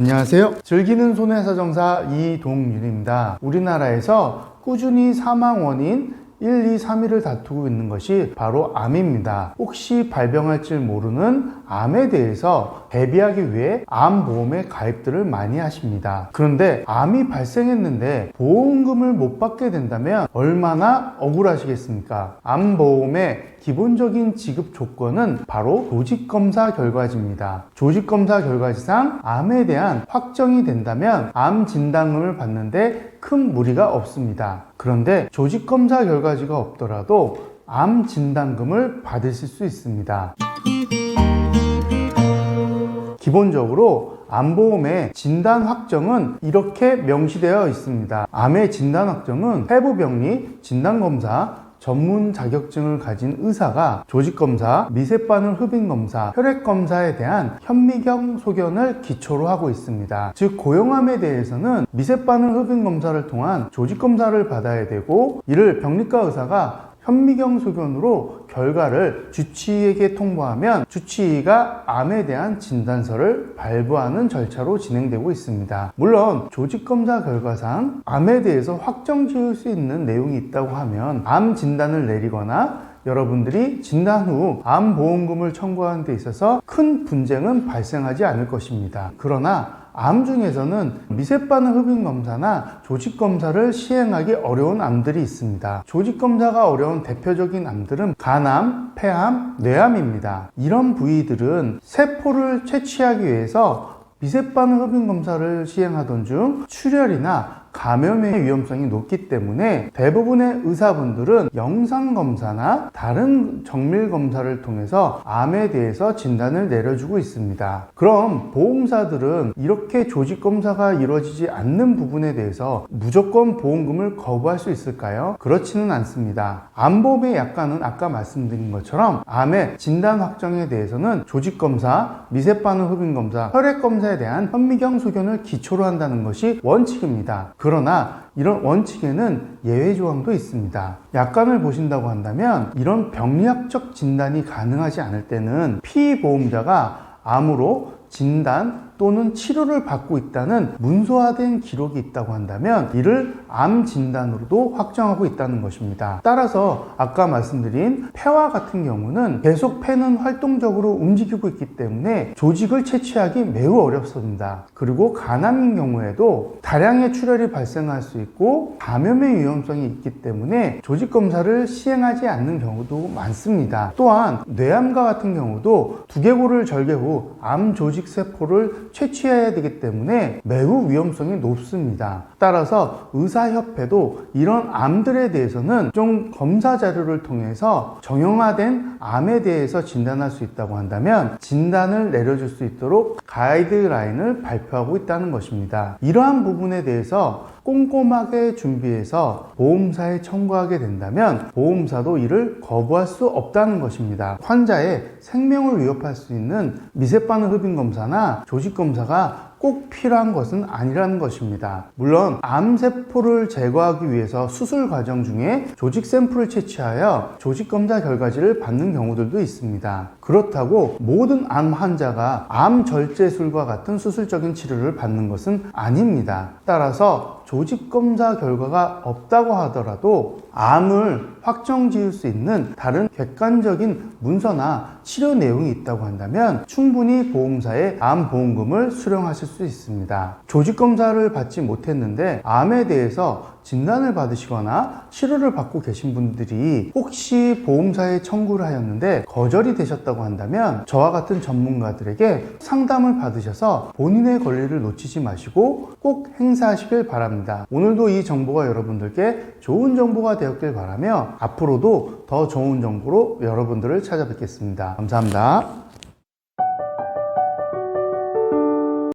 안녕하세요. 즐기는 손해사정사 이동윤입니다. 우리나라에서 꾸준히 사망 원인 1, 2, 3위를 다투고 있는 것이 바로 암입니다. 혹시 발병할 줄 모르는 암에 대해서 대비하기 위해 암 보험에 가입들을 많이 하십니다. 그런데 암이 발생했는데 보험금을 못 받게 된다면 얼마나 억울하시겠습니까? 암 보험의 기본적인 지급 조건은 바로 조직검사 결과지입니다. 조직검사 결과지상 암에 대한 확정이 된다면 암 진단금을 받는데 큰 무리가 없습니다. 그런데 조직검사 결과 지가 없더라도 암 진단금을 받으실 수 있습니다. 기본적으로 암보험의 진단 확정은 이렇게 명시되어 있습니다. 암의 진단 확정은 해부병리, 진단검사, 전문 자격증을 가진 의사가 조직검사, 미세바늘 흡인검사, 혈액검사에 대한 현미경 소견을 기초로 하고 있습니다. 즉, 고용암에 대해서는 미세바늘 흡인검사를 통한 조직검사를 받아야 되고, 이를 병리과 의사가 현미경 소견으로 결과를 주치의에게 통보하면 주치의가 암에 대한 진단서를 발부하는 절차로 진행되고 있습니다. 물론 조직검사 결과상 암에 대해서 확정 지을 수 있는 내용이 있다고 하면 암 진단을 내리거나 여러분들이 진단 후 암보험금을 청구하는 데 있어서 큰 분쟁은 발생하지 않을 것입니다. 그러나 암 중에서는 미세바늘 흡인 검사나 조직 검사를 시행하기 어려운 암들이 있습니다. 조직 검사가 어려운 대표적인 암들은 간암, 폐암, 뇌암입니다. 이런 부위들은 세포를 채취하기 위해서 미세바늘 흡인 검사를 시행하던 중 출혈이나 감염의 위험성이 높기 때문에 대부분의 의사분들은 영상 검사나 다른 정밀 검사를 통해서 암에 대해서 진단을 내려주고 있습니다. 그럼 보험사들은 이렇게 조직 검사가 이루어지지 않는 부분에 대해서 무조건 보험금을 거부할 수 있을까요? 그렇지는 않습니다. 암보험의 약관은 아까 말씀드린 것처럼 암의 진단 확정에 대해서는 조직 검사, 미세바늘 흡인 검사, 혈액 검사에 대한 현미경 소견을 기초로 한다는 것이 원칙입니다. 그러나 이런 원칙에는 예외 조항도 있습니다. 약관을 보신다고 한다면 이런 병리학적 진단이 가능하지 않을 때는 피보험자가 암으로 진단 또는 치료를 받고 있다는 문서화된 기록이 있다고 한다면 이를 암 진단으로도 확정하고 있다는 것입니다. 따라서 아까 말씀드린 폐와 같은 경우는 계속 폐는 활동적으로 움직이고 있기 때문에 조직을 채취하기 매우 어렵습니다. 그리고 간암인 경우에도 다량의 출혈이 발생할 수 있고 감염의 위험성이 있기 때문에 조직 검사를 시행하지 않는 경우도 많습니다. 또한 뇌암과 같은 경우도 두개골을 절개 후 암 조직 세포를 채취해야 되기 때문에 매우 위험성이 높습니다. 따라서 의사협회도 이런 암들에 대해서는 좀 검사 자료를 통해서 정형화된 암에 대해서 진단할 수 있다고 한다면 진단을 내려줄 수 있도록 가이드라인을 발표하고 있다는 것입니다. 이러한 부분에 대해서 꼼꼼하게 준비해서 보험사에 청구하게 된다면 보험사도 이를 거부할 수 없다는 것입니다. 환자의 생명을 위협할 수 있는 미세바늘 흡인 검사나 조직 검사 가 꼭 필요한 것은 아니라는 것입니다. 물론 암세포를 제거하기 위해서 수술 과정 중에 조직 샘플을 채취하여 조직 검사 결과지를 받는 경우들도 있습니다. 그렇다고 모든 암 환자가 암 절제술과 같은 수술적인 치료를 받는 것은 아닙니다. 따라서 조직 검사 결과가 없다고 하더라도 암을 확정 지을 수 있는 다른 객관적인 문서나 치료 내용이 있다고 한다면 충분히 보험사에 암 보험금을 수령하실 수 있습니다. 조직 검사를 받지 못했는데 암에 대해서 진단을 받으시거나 치료를 받고 계신 분들이 혹시 보험사에 청구를 하였는데 거절이 되셨다고 한다면 저와 같은 전문가들에게 상담을 받으셔서 본인의 권리를 놓치지 마시고 꼭 행사하시길 바랍니다. 오늘도 이 정보가 여러분들께 좋은 정보가 되었길 바라며 앞으로도 더 좋은 정보로 여러분들을 찾아뵙겠습니다. 감사합니다.